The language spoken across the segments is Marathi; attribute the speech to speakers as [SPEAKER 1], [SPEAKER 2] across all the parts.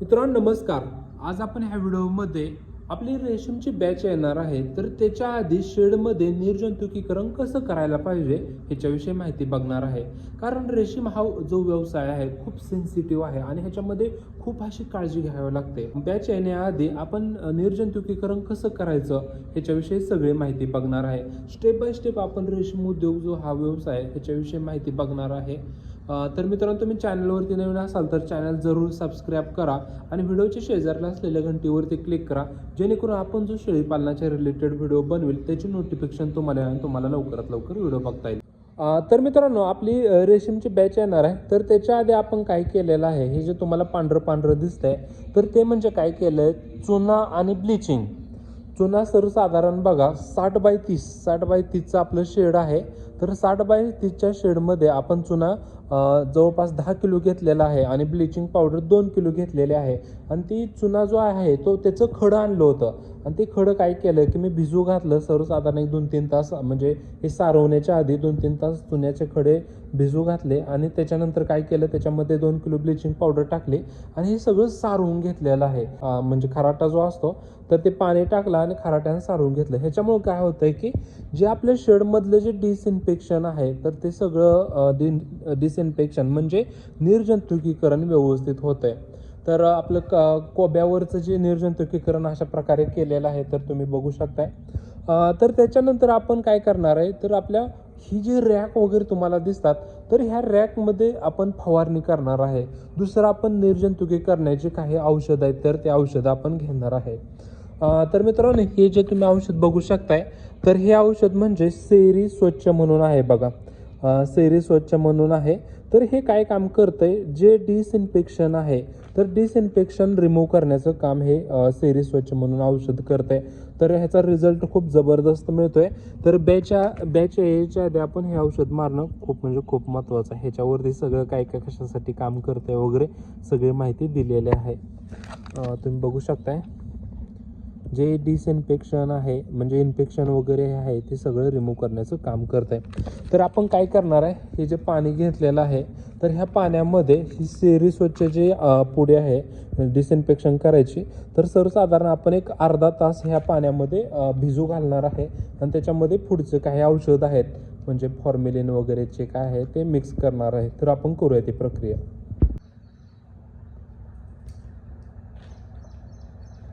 [SPEAKER 1] मित्रांनो नमस्कार. आज आपण ह्या व्हिडिओमध्ये आपली रेशीमची बॅच येणार आहे. तर त्याच्या आधी शेडमध्ये निर्जंतुकीकरण कसं करायला पाहिजे ह्याच्याविषयी माहिती बघणार आहे. कारण रेशीम हा जो व्यवसाय आहे खूप सेन्सिटिव्ह आहे आणि ह्याच्यामध्ये खूप अशी काळजी घ्यावी लागते. बॅच येण्याआधी आपण निर्जंतुकीकरण कसं करायचं ह्याच्याविषयी सगळी माहिती बघणार आहे. स्टेप बाय स्टेप आपण रेशीम उद्योग जो हा व्यवसाय ह्याच्याविषयी माहिती बघणार आहे. तर मित्रांनो तुम्ही चॅनलवरती नवीन असाल तर चॅनल जरूर सबस्क्राईब करा आणि व्हिडिओच्या शेजारला असलेल्या घंटीवरती क्लिक करा जेणेकरून आपण जो शेळीपालनाच्या रिलेटेड व्हिडिओ बनवेल त्याची नोटिफिकेशन तुम्हाला आणि तुम्हाला लवकरात लवकर व्हिडिओ बघता येईल. तर मित्रांनो आपली रेशीमची बॅच येणार आहे. तर त्याच्या आधी आपण काय केलेलं आहे हे जे तुम्हाला पांढरं पांढरं दिसतंय तर ते म्हणजे काय केलं आहे चुना आणि ब्लिचिंग चुना सर्वसाधारण बघा साठ बाय तीस साठ बाय तीसचं आपलं शेड आहे. तर साठ बाय तीसच्या शेडमध्ये आपण चुना जवळपास दहा किलो घेतलेला आहे आणि ब्लिचिंग पावडर दोन किलो घेतलेले आहे. आणि ती चुना जो आहे तो त्याचं खडं आणलं होतं. आणि ते खडं काय केलं की मी भिजू घातलं सर्वसाधारण एक दोन तीन तास म्हणजे हे सारवण्याच्या आधी दोन तीन तास चुन्याचे खडे भिजू घातले आणि त्याच्यानंतर काय केलं त्याच्यामध्ये दोन किलो ब्लिचिंग पावडर टाकली आणि हे सगळं सारवून घेतलेलं आहे. म्हणजे खराटा जो असतो तर ते पाणी टाकलं आणि खराट्यानं सारवून घेतलं. ह्याच्यामुळे काय होतंय की जे आपल्या शेडमधलं जे डिसइन्फेक्शन आहे तर ते सगळं अं, डिन डिसइन्फेक्शन म्हणजे निर्जंतुकीकरण व्यवस्थित होतंय. तर आपलं क कोब्यावरचं जे निर्जंतुकीकरण अशा प्रकारे केलेलं आहे तर तुम्ही बघू शकताय. तर त्याच्यानंतर आपण काय करणार आहे तर आपल्या ही जी रॅक वगैरे तुम्हाला दिसतात तर ह्या रॅकमध्ये आपण फवारणी करणार आहे. दुसरं आपण निर्जंतुकी करण्याचे काही औषध आहेत तर ते औषधं आपण घेणार आहे. तर मित्रांनो हे जे तुम्ही औषध बघू शकताय तर हे औषध म्हणजे सेरी स्वच्छ म्हणून आहे बघा. सेरी स्वच्छ म्हणून आहे. तर हे काय काम करतंय? जे डिसइन्फेक्शन आहे तर डिसइन्फेक्शन रिमूव्ह करण्याचं काम हे सेरी स्वच्छ म्हणून औषध करतंय. तर ह्याचा रिझल्ट खूप जबरदस्त मिळतोय. तर बॅच्या बॅच्या यायच्या आधी आपण हे औषध मारणं खूप म्हणजे खूप महत्त्वाचं आहे. ह्याच्यावरती सगळं काय काय कशासाठी काम करतंय वगैरे सगळी माहिती दिलेली आहे. तुम्ही बघू शकताय. जे डिसइन्फेक्शन आहे म्हणजे इन्फेक्शन वगैरे हे आहे ते सगळं रिमूव्ह करण्याचं काम करत आहे तर आपण काय करणार आहे? हे जे पाणी घेतलेलं आहे तर ह्या पाण्यामध्ये ही सेरी स्वच्छ जे पुढे आहे डिसइन्फेक्शन करायची तर सर्वसाधारण आपण एक अर्धा तास ह्या पाण्यामध्ये भिजू घालणार आहे. आणि त्याच्यामध्ये पुढचे काही औषध आहेत म्हणजे फॉर्मेलिन वगैरेचे काय आहे ते मिक्स करणार आहे. तर आपण करूया ती प्रक्रिया.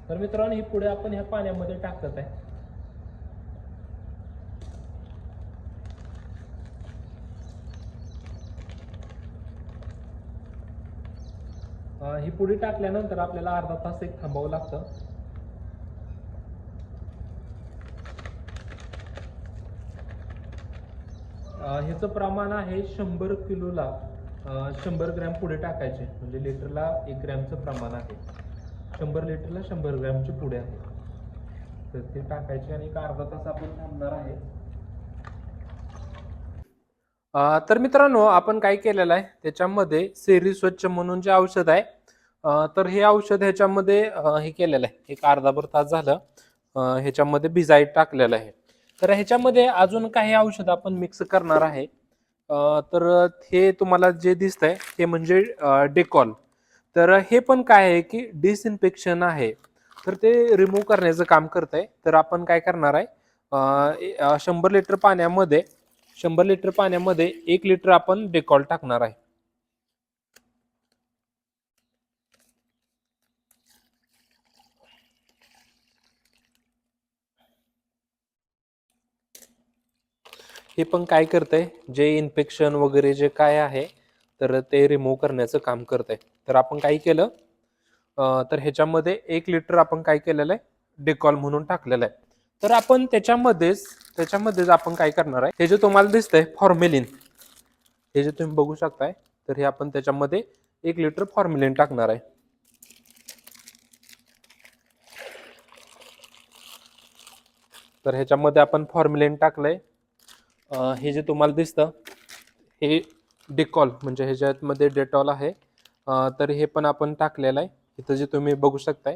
[SPEAKER 1] तर मित्रांनो ही पुढे आपण ह्या पाण्यामध्ये टाकत आहे. ही पुढे टाकल्यानंतर आपल्याला अर्धा तास एक थांबावं लागतं. ह्याचं प्रमाण आहे शंभर किलोला शंभर ग्रॅम पुढे टाकायचे. म्हणजे लिटरला एक ग्रॅमचं प्रमाण आहे. शंभर लिटरला शंभर ग्रॅमचे पुढे आहे. तर ते टाकायचे आणि एक अर्धा तास आपण थांबणार आहे. तर मित्रांनो आपण काय केलेलं आहे? त्याच्यामध्ये सेरी स्वच्छ म्हणून जे औषध आहे तर हे औषध ह्याच्यामध्ये हे केलेलं आहे. एक अर्धाभर तास झालं ह्याच्यामध्ये भिजाईट टाकलेलं आहे. तर ह्याच्यामध्ये अजून काही औषध आपण मिक्स करणार आहे. तर हे तुम्हाला जे दिसतंय ते म्हणजे डेकॉल. तर हे पण काय आहे की डिसइन्फेक्शन आहे. तर ते रिमूव्ह करण्याचं काम करत आहे तर आपण काय करणार आहे शंभर लिटर पाण्यामध्ये शंभर लिटर पाण्यामध्ये एक लिटर आपण डेकॉल टाकणार आहे. हे पण काय करतंय जे इन्फेक्शन वगैरे जे काय आहे तर ते रिमूव्ह करण्याचं काम करत आहे तर आपण काय केलं? तर ह्याच्यामध्ये एक लिटर आपण काय केलेलं आहे? डेकॉल म्हणून टाकलेलं आहे. तर आपण त्याच्यामध्येच त्याच्यामध्येच आपण काय करणार आहे? हे जे तुम्हाला दिसतंय फॉर्मेलिन हे जे तुम्ही बघू शकताय तर हे आपण त्याच्यामध्ये एक लिटर फॉर्मेलिन टाकणार आहे. तर ह्याच्यामध्ये आपण फॉर्मेलिन टाकलंय. हे जे तुम्हाला दिसतं हे डिकॉल म्हणजे ह्याच्यामध्ये डेटॉल आहे. तर हे पण आपण टाकलेलं आहे. इथं जे तुम्ही बघू शकताय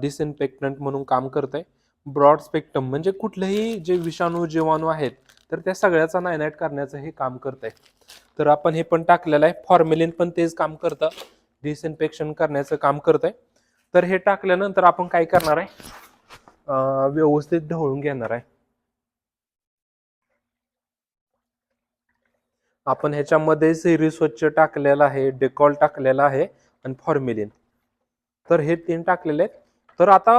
[SPEAKER 1] डिसइन्फेक्टंट म्हणून काम करत आहे ब्रॉड स्पेक्ट्रम म्हणजे कुठलेही जे विषाणू जीवाणू आहेत तर त्या सगळ्याचा नायनाट करण्याचं हे काम करत आहे तर आपण हे पण टाकलेलं आहे. फॉर्मेलिन पण तेच काम करतं. डिसइन्फेक्शन करण्याचं काम करत आहे तर हे टाकल्यानंतर आपण काय करणार आहे? व्यवस्थित ढवळून घेणार आहे. आपण ह्याच्यामध्ये सेरी स्वच्छ टाकलेला आहे डेकॉल टाकलेला आहे आणि फॉर्मेलिन तर हे तीन टाकलेले आहेत. तर आता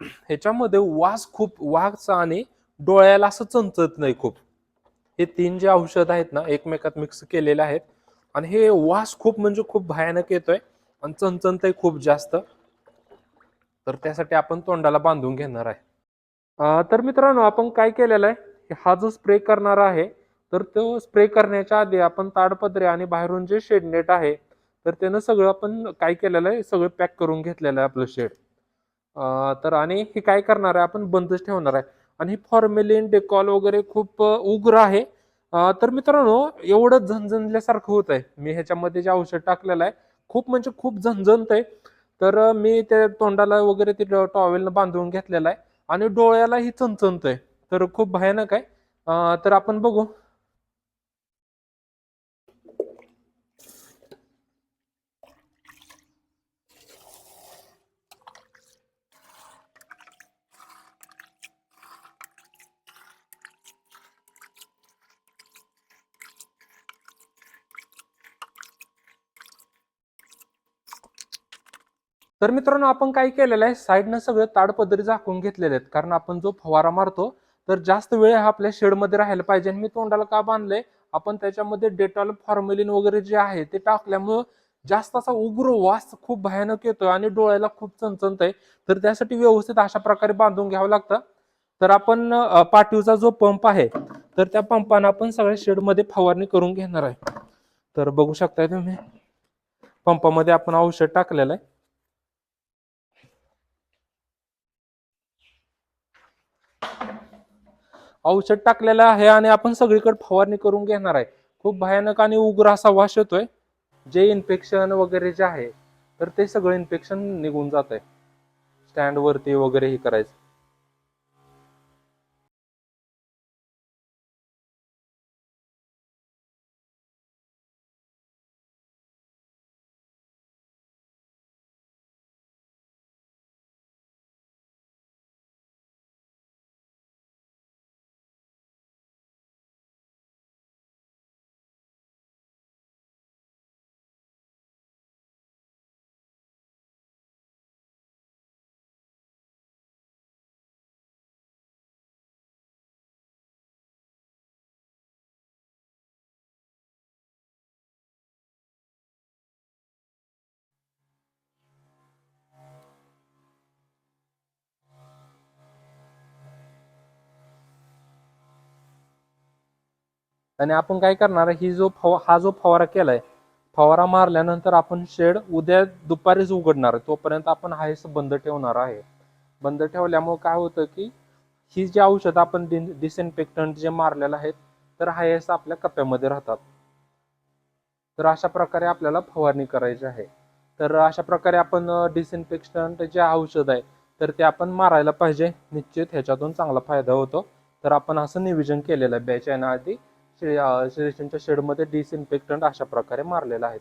[SPEAKER 1] ह्याच्यामध्ये वास खूप वास आणि डोळ्याला असं चमचत नाही खूप. हे तीन जे औषध आहेत ना एकमेकात मिक्स केलेले आहेत. आणि हे वास खूप म्हणजे खूप भयानक येतोय आणि चणचणतंय खूप जास्त. तर त्यासाठी आपण तोंडाला बांधून घेणार आहे. तर मित्रांनो आपण काय केलेलं आहे? हा जो स्प्रे करणार आहे तर तो स्प्रे करण्याच्या आधी आपण ताडपत्रे आणि बाहेरून जे शेड नेट आहे तर त्यानं सगळं आपण काय केलेलं आहे सगळं पॅक करून घेतलेलं आहे आपलं शेड. तर आणि हे काय करणार आहे आपण बंदच ठेवणार आहे. आणि हे फॉर्मेलिन डेकॉल वगैरे खूप उग्र आहे. तर मित्रांनो एवढं झणझणल्यासारखं होत आहे. मी ह्याच्यामध्ये जे औषध टाकलेलं आहे खूप म्हणजे खूप झणझणत आहे. तर मी त्या तोंडाला वगैरे ते टॉवेलनं बांधून घेतलेलं आहे. आणि डोळ्यालाही चणचणत आहे तर खूप भयानक आहे. तर आपण बघू. तर मित्रांनो आपण काय केलेलं आहे? साईडनं सगळं ताडपदरी झाकून घेतलेले आहेत. कारण आपण जो फवारा मारतो तर जास्त वेळ हा आपल्या शेडमध्ये राहायला पाहिजे. आणि मी तोंडाला का बांधलंय? आपण त्याच्यामध्ये डेटॉल फॉर्मेलिन वगैरे जे आहे ते टाकल्यामुळं जास्त असा उग्र वास खूप भयानक येतोय आणि डोळ्याला खूप चणचणत आहे. तर त्यासाठी व्यवस्थित अशा प्रकारे बांधून घ्यावं लागतं. तर आपण पाटीवचा पाठीवचा जो पंप आहे तर त्या पंपानं आपण सगळ्या शेडमध्ये फवारणी करून घेणार आहे. तर बघू शकताय तुम्ही पंपामध्ये आपण औषध टाकलेलं आहे. औषध टाकलेलं आहे आणि आपण सगळीकडे फवारणी करून घेणार आहे. खूप भयानक आणि उग्र असा वास येतोय. जे इन्फेक्शन वगैरे जे आहे तर ते सगळं इन्फेक्शन निघून जात आहे स्टँडवरती वगैरे हे करायचं. आणि आपण काय करणार ही जो फवा हा जो फवारा केलाय फवारा मारल्यानंतर आपण शेड उद्या दुपारीच उघडणार आहे. तोपर्यंत आपण हायस बंद ठेवणार आहे. बंद ठेवल्यामुळे काय होतं की ही जी औषध आपण डिसइन्फेक्टंट जे मारलेलं आहेत तर हायस आपल्या कप्प्यामध्ये राहतात. तर अशा प्रकारे आपल्याला फवारणी करायची आहे. तर अशा प्रकारे आपण डिसइन्फेक्टंट जे औषध आहे तर ते आपण मारायला पाहिजे. निश्चित ह्याच्यातून चांगला फायदा होतो. तर आपण असं नियोजन केलेलं आहे. बॅच आधी शे अं, शेडमध्ये डिसइन्फेक्टंट अशा प्रकारे मारलेला आहे.